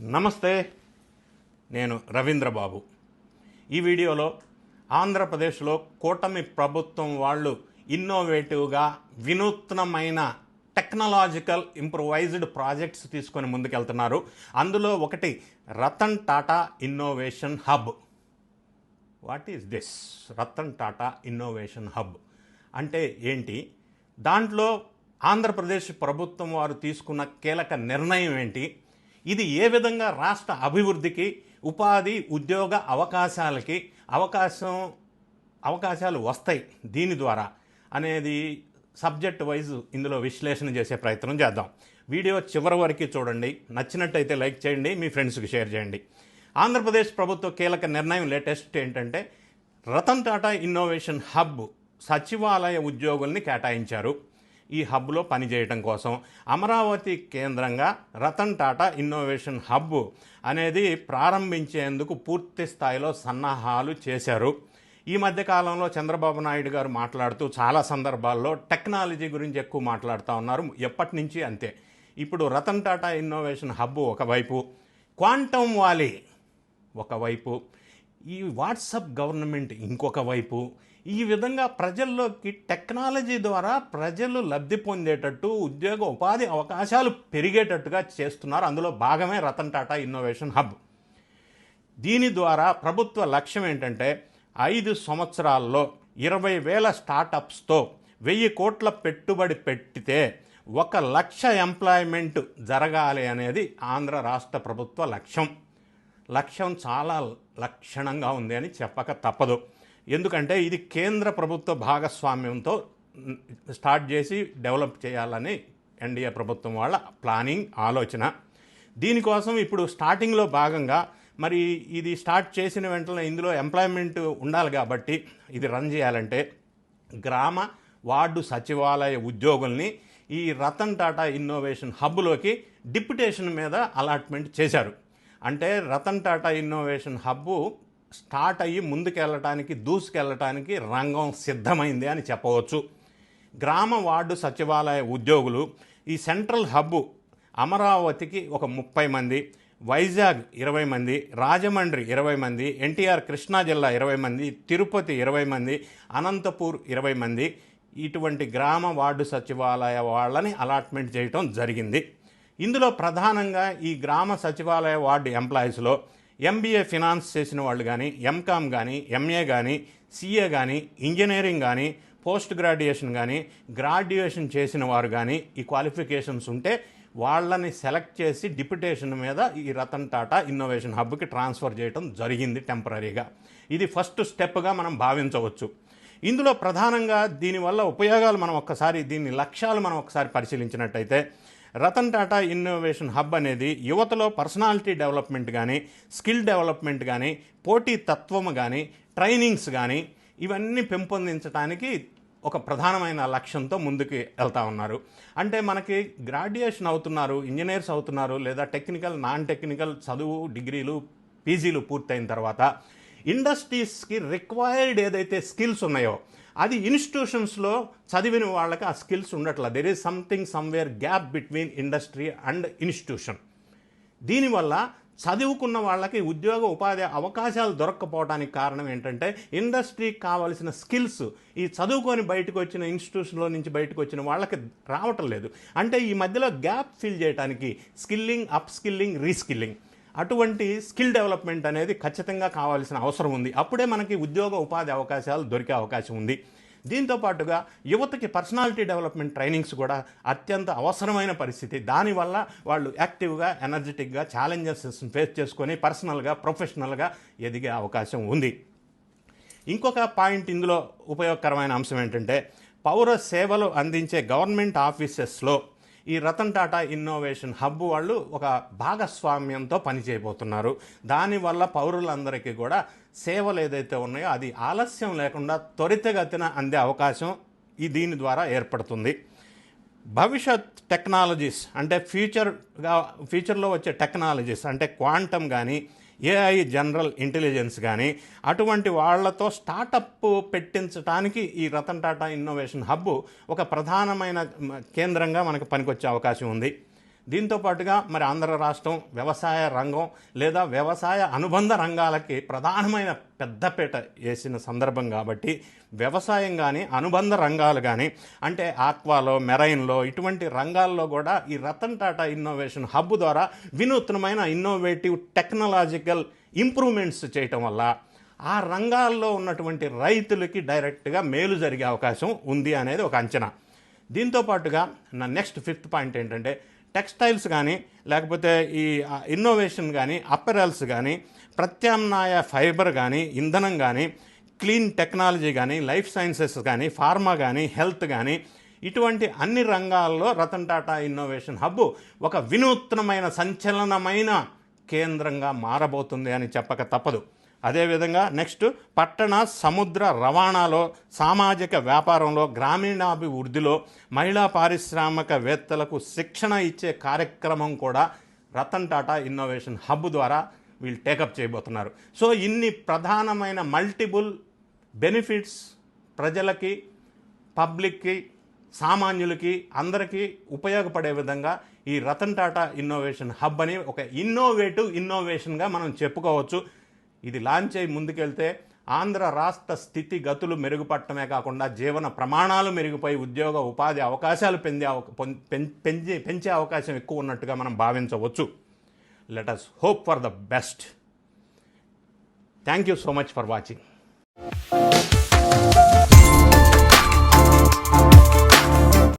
నమస్తే నేను రవీంద్రబాబు. ఈ వీడియోలో ఆంధ్రప్రదేశ్లో కూటమి ప్రభుత్వం వాళ్ళు ఇన్నోవేటివ్గా వినూత్నమైన టెక్నాలజికల్ ఇంప్రూవైజ్డ్ ప్రాజెక్ట్స్ తీసుకొని ముందుకెళ్తున్నారు. అందులో ఒకటి Ratan Tata innovation hub what is this Ratan Tata innovation hub అంటే ఏంటి? దాంట్లో ఆంధ్రప్రదేశ్ ప్రభుత్వం వారు తీసుకున్న కీలక నిర్ణయం ఏంటి? ఇది ఏ విధంగా రాష్ట్ర అభివృద్ధికి ఉపాధి ఉద్యోగ అవకాశాలకి అవకాశం అవకాశాలు వస్తాయి దీని ద్వారా అనేది సబ్జెక్ట్ వైజ్ ఇందులో విశ్లేషణ చేసే ప్రయత్నం చేద్దాం. వీడియో చివరి వరకు చూడండి. నచ్చినట్టయితే లైక్ చేయండి మీ ఫ్రెండ్స్కి షేర్ చేయండి. ఆంధ్రప్రదేశ్ ప్రభుత్వ కీలక నిర్ణయం లేటెస్ట్ ఏంటంటే రతన్ టాటా ఇన్నోవేషన్ హబ్ సచివాలయ ఉద్యోగుల్ని కేటాయించారు. ఈ హబ్లో పనిచేయటం కోసం. అమరావతి కేంద్రంగా రతన్ టాటా ఇన్నోవేషన్ హబ్ అనేది ప్రారంభించేందుకు పూర్తి స్థాయిలో సన్నాహాలు చేశారు. ఈ మధ్య కాలంలో చంద్రబాబు నాయుడు గారు మాట్లాడుతూ చాలా సందర్భాల్లో టెక్నాలజీ గురించి ఎక్కువ మాట్లాడుతూ ఉన్నారు. ఎప్పటి నుంచి అంతే. ఇప్పుడు రతన్ టాటా ఇన్నోవేషన్ హబ్ ఒకవైపు క్వాంటమ్ వాలీ ఒకవైపు ఈ వాట్సప్ గవర్నమెంట్ ఇంకొక వైపు ఈ విధంగా ప్రజల్లోకి టెక్నాలజీ ద్వారా ప్రజలు లబ్ధి పొందేటట్టు ఉద్యోగ ఉపాధి అవకాశాలు పెరిగేటట్టుగా చేస్తున్నారు. అందులో భాగమే రతన్ టాటా ఇన్నోవేషన్ హబ్. దీని ద్వారా ప్రభుత్వ లక్ష్యం ఏంటంటే ఐదు సంవత్సరాల్లో ఇరవై వేల స్టార్టప్స్తో వెయ్యి కోట్ల పెట్టుబడి పెట్టితే ఒక లక్ష ఎంప్లాయ్మెంట్ జరగాలి అనేది ఆంధ్ర రాష్ట్ర ప్రభుత్వ లక్ష్యం. లక్ష్యం చాలా లక్షణంగా ఉంది అని చెప్పక తప్పదు. ఎందుకంటే ఇది కేంద్ర ప్రభుత్వ భాగస్వామ్యంతో స్టార్ట్ చేసి డెవలప్ చేయాలని ఎన్డీఏ ప్రభుత్వం వాళ్ళ ప్లానింగ్ ఆలోచన. దీనికోసం ఇప్పుడు స్టార్టింగ్లో భాగంగా మరి ఇది స్టార్ట్ చేసిన వెంటనే ఇందులో ఎంప్లాయ్మెంట్ ఉండాలి కాబట్టి ఇది రన్ చేయాలంటే గ్రామ వార్డు సచివాలయ ఉద్యోగుల్ని ఈ రతన్ టాటా ఇన్నోవేషన్ హబ్లోకి డిప్యుటేషన్ మీద అలాట్మెంట్ చేశారు. అంటే Ratan Tata innovation hub start అయ్యి ముందుకెళ్ళటానికి దూసుకెళ్ళటానికి రంగం సిద్ధమైంది అని చెప్పవచ్చు. గ్రామ వార్డు సచివాలయ ఉద్యోగులు ఈ సెంట్రల్ హబ్బు అమరావతికి ఒక ముప్పై మంది వైజాగ్ ఇరవై మంది రాజమండ్రి ఇరవై మంది ఎన్టీఆర్ కృష్ణా జిల్లా ఇరవై మంది తిరుపతి ఇరవై మంది అనంతపూర్ ఇరవై మంది ఇటువంటి గ్రామ వార్డు సచివాలయ వాళ్ళని అలాట్మెంట్ చేయటం జరిగింది. ఇందులో ప్రధానంగా ఈ గ్రామ సచివాలయ వార్డు ఎంప్లాయీస్లో ఎంబీఏ ఫినాన్స్ చేసిన వాళ్ళు కానీ ఎంకామ్ కానీ ఎంఏ కానీ సీఏ కానీ ఇంజనీరింగ్ కానీ పోస్ట్ గ్రాడ్యుయేషన్ కానీ గ్రాడ్యుయేషన్ చేసిన వారు కానీ ఈ క్వాలిఫికేషన్స్ ఉంటే వాళ్ళని సెలెక్ట్ చేసి డిప్యుటేషన్ మీద ఈ రతన్ టాటా ఇన్నోవేషన్ హబ్కి ట్రాన్స్ఫర్ చేయడం జరిగింది టెంపరీగా ఇది ఫస్ట్ స్టెప్గా మనం భావించవచ్చు. ఇందులో ప్రధానంగా దీనివల్ల ఉపయోగాలు మనం ఒక్కసారి దీని లక్ష్యాలు మనం ఒకసారి పరిశీలించినట్టయితే రతన్ టాటా ఇన్నోవేషన్ హబ్ అనేది యువతలో పర్సనాలిటీ డెవలప్మెంట్ కానీ స్కిల్ డెవలప్మెంట్ కానీ పోటీ తత్వం కానీ ట్రైనింగ్స్ కానీ ఇవన్నీ పెంపొందించడానికి ఒక ప్రధానమైన లక్ష్యంతో ముందుకు వెళ్తా ఉన్నారు. అంటే మనకి గ్రాడ్యుయేషన్ అవుతున్నారు ఇంజనీర్స్ అవుతున్నారు లేదా టెక్నికల్ నాన్ టెక్నికల్ చదువు డిగ్రీలు పీజీలు పూర్తయిన తర్వాత ఇండస్ట్రీస్కి రిక్వైర్డ్ ఏదైతే స్కిల్స్ ఉన్నాయో అది ఇన్స్టిట్యూషన్స్లో చదివిన వాళ్ళకి ఆ స్కిల్స్ ఉండట్లేదు there is something somewhere gap between industry and institution దీనివల్ల చదువుకున్న వాళ్ళకి ఉద్యోగ ఉపాధి అవకాశాలు దొరక్కపోవడానికి కారణం ఏంటంటే ఇండస్ట్రీకి కావాల్సిన స్కిల్స్ ఈ చదువుకొని బయటకు వచ్చిన ఇన్స్టిట్యూషన్లో నుంచి బయటకు వచ్చిన వాళ్ళకి రావటం లేదు. అంటే ఈ మధ్యలో గ్యాప్ ఫిల్ చేయడానికి స్కిల్లింగ్ అప్ స్కిల్లింగ్ రీస్కిల్లింగ్ అటువంటి స్కిల్ డెవలప్మెంట్ అనేది ఖచ్చితంగా కావాల్సిన అవసరం ఉంది. అప్పుడే మనకి ఉద్యోగ ఉపాధి అవకాశాలు దొరికే అవకాశం ఉంది. దీంతో పాటుగా యువతకి పర్సనాలిటీ డెవలప్మెంట్ ట్రైనింగ్స్ కూడా అత్యంత అవసరమైన పరిస్థితి. దానివల్ల వాళ్ళు యాక్టివ్గా ఎనర్జెటిక్గా ఛాలెంజెస్ ఫేస్ చేసుకొని పర్సనల్గా ప్రొఫెషనల్గా ఎదిగే అవకాశం ఉంది. ఇంకొక పాయింట్ ఇందులో ఉపయోగకరమైన అంశం ఏంటంటే పౌర సేవలు అందించే గవర్నమెంట్ ఆఫీసెస్లో ఈ రతన్ టాటా ఇన్నోవేషన్ హబ్ వాళ్ళు ఒక భాగస్వామ్యంతో పనిచేయబోతున్నారు. దానివల్ల పౌరులందరికీ కూడా సేవలు ఏదైతే ఉన్నాయో అది ఆలస్యం లేకుండా త్వరితగతిన అందే అవకాశం ఈ దీని ద్వారా ఏర్పడుతుంది. భవిష్యత్ టెక్నాలజీస్ అంటే ఫ్యూచర్గా ఫ్యూచర్లో వచ్చే టెక్నాలజీస్ అంటే క్వాంటమ్ కానీ ఏఐ జనరల్ ఇంటెలిజెన్స్ కానీ అటువంటి వాళ్ళతో స్టార్టప్ పెట్టించడానికి ఈ రతన్ టాటా ఇన్నోవేషన్ హబ్ ఒక ప్రధానమైన కేంద్రంగా మనకు పనికొచ్చే అవకాశం ఉంది. దీంతో పాటుగా మరి ఆంధ్ర రాష్ట్రం వ్యవసాయ రంగం లేదా వ్యవసాయ అనుబంధ రంగాలకి ప్రధానమైన పెద్దపీట వేసిన సందర్భం కాబట్టి వ్యవసాయం కానీ అనుబంధ రంగాలు కానీ అంటే ఆక్వాలో మెరైన్లో ఇటువంటి రంగాల్లో కూడా ఈ రతన్ టాటా ఇన్నోవేషన్ హబ్ ద్వారా వినూత్నమైన ఇన్నోవేటివ్ టెక్నాలజికల్ ఇంప్రూవ్మెంట్స్ చేయటం వల్ల ఆ రంగాల్లో ఉన్నటువంటి రైతులకి డైరెక్ట్గా మేలు జరిగే అవకాశం ఉంది అనేది ఒక అంచనా. దీంతో పాటుగా నా నెక్స్ట్ ఫిఫ్త్ పాయింట్ ఏంటంటే టెక్స్టైల్స్ కానీ లేకపోతే ఈ ఇన్నోవేషన్ కానీ అపెరల్స్ కానీ ప్రత్యామ్నాయ ఫైబర్ కానీ ఇంధనం కానీ క్లీన్ టెక్నాలజీ కానీ లైఫ్ సైన్సెస్ కానీ ఫార్మా కానీ హెల్త్ కానీ ఇటువంటి అన్ని రంగాల్లో రతన్ టాటా ఇన్నోవేషన్ హబ్ ఒక వినూత్నమైన సంచలనమైన కేంద్రంగా మారబోతుంది అని చెప్పక తప్పదు. అదేవిధంగా నెక్స్ట్ పట్టణ సముద్ర రవాణాలో సామాజిక వ్యాపారంలో గ్రామీణాభివృద్ధిలో మహిళా పారిశ్రామికవేత్తలకు శిక్షణ ఇచ్చే కార్యక్రమం కూడా రతన్ టాటా ఇన్నోవేషన్ హబ్ ద్వారా వీళ్ళు టేకప్ చేయబోతున్నారు. సో ఇన్ని ప్రధానమైన మల్టిపుల్ బెనిఫిట్స్ ప్రజలకి పబ్లిక్కి సామాన్యులకి అందరికీ ఉపయోగపడే విధంగా ఈ రతన్ టాటా ఇన్నోవేషన్ హబ్ అని ఒక ఇన్నోవేటివ్ ఇన్నోవేషన్గా మనం చెప్పుకోవచ్చు. ఇది లాంచ్ అయి ముందుకెళ్తే ఆంధ్ర రాష్ట్ర స్థితి గతులు మెరుగుపడటమే కాకుండా జీవన ప్రమాణాలు మెరుగుపోయి ఉద్యోగ ఉపాధి అవకాశాలు పెందే పెం- పెంచే పెంచే అవకాశం ఎక్కువ ఉన్నట్టుగా మనం భావించవచ్చు. Let us hope for the best thank you so much for watching